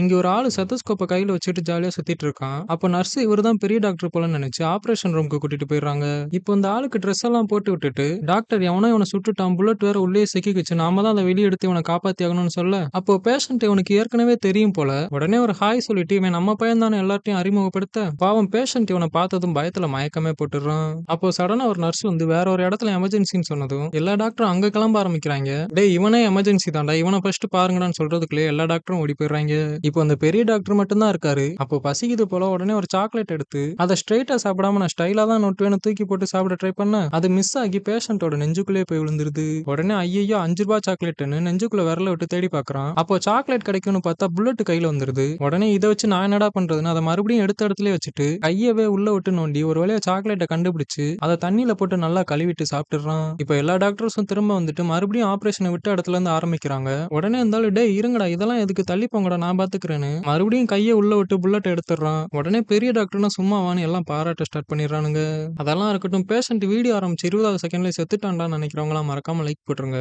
இங்க ஒரு ஆளு ஸ்டெத்தஸ்கோப்ப கையில வச்சுட்டு ஜாலியா சுத்திட்டு இருக்கான். அப்போ நர்ஸ் இவர் தான் பெரிய டாக்டர் போலன்னு நினைச்சு ஆபரேஷன் ரூம்க்கு கூட்டிட்டு போயிடுறாங்க. இப்போ இந்த ஆளுக்கு ட்ரெஸ் எல்லாம் போட்டு விட்டுட்டு, டாக்டர் எவனோ இவனை சுட்டுட்டான். புல்லட் வேற உள்ளே சிக்கிக்கிச்சு. நாம தான் அதை வெளியே எடுத்து இவனை காப்பாத்தி ஆகணும்னு சொல்ல, அப்போ பேஷண்ட் இவனுக்கு ஏற்கனவே தெரியும் போல. உடனே ஒரு ஹாய் சொல்லிட்டு இவன் நம்ம பையன் தானே எல்லாத்தையும் அறிமுகப்படுத்த, பாவம் பேஷண்ட் இவனை பார்த்ததும் பயத்துல மயக்கமே போட்டுறான் அப்போ சடனா ஒரு நர்ஸ் வந்து வேற ஒரு இடத்துல எமர்ஜென்சின்னு சொன்னதும், எல்லா டாக்டரும் அங்க கிளம்ப ஆரம்பிக்கிறாங்க. டேய் இவனே எமர்ஜென்சி தான்டா. இவனை ஃபர்ஸ்ட் பாருங்கடான்னு சொல்றதுக்குள்ளே எல்லா டாக்டரும் ஓடி போயிடுறாங்க. இப்போ அந்த பெரிய டாக்டர் மட்டும்தான் இருக்காரு. அப்போ பசிக்குது போல உடனே ஒரு சாக்லேட் எடுத்து, அதை ஸ்ட்ரைட்டா சாப்பிடாம நான் ஸ்டைலா தான் நொட்டுவேன்னு தூக்கி போட்டு சாப்பிட ட்ரை பண்ண, அது மிஸ் ஆகி பேஷண்டோட நெஞ்சுக்குள்ளே போய் விழுந்துருது. உடனே ஐயையோ ரூ. 5 சாக்லேட்ன்னு நெஞ்சுக்குள்ள விரல விட்டு தேடி பாக்குறான் அப்போ சாக்லேட் கிடைக்கும்னு பார்த்தா புல்லட் கையில வந்துருது. உடனே இதை வச்சு நான் என்னடா பண்றதுன்னு அதை மறுபடியும் எடுத்த இடத்துல வச்சுட்டு, கையவே உள்ள விட்டு நோண்டி ஒரு வழியா சாக்லேட்டை கண்டுபிடிச்சு, அதை தண்ணியில போட்டு நல்லா கழுவிட்டு சாப்பிட்டுறான் இப்போ எல்லா டாக்டர்ஸும் திரும்ப வந்துட்டு மறுபடியும் ஆப்ரேஷனை விட்ட இடத்துல இருந்து ஆரம்பிக்கிறாங்க. உடனே இருந்தாலும் டே இருங்கடா இதெல்லாம் எதுக்கு தள்ளி போங்கடா நான் பாத்துக்கிறேன்னு மறுபடியும் கைய உள்ள விட்டு புல்லட் எடுத்துடுறான். உடனே பெரிய டாக்டர்னா சும்மாவான்னு எல்லாம் பாராட்ட ஸ்டார்ட் பண்ணிடுறானுங்க. அதெல்லாம் இருக்கட்டும் பேஷண்ட் வீடியோ ஆரம்பிச்சு இருபதாவது செகண்ட்ல செத்துட்டான்டான்னு நினைக்கிறவங்களாம் மறக்காம லைக் போட்டுருங்க.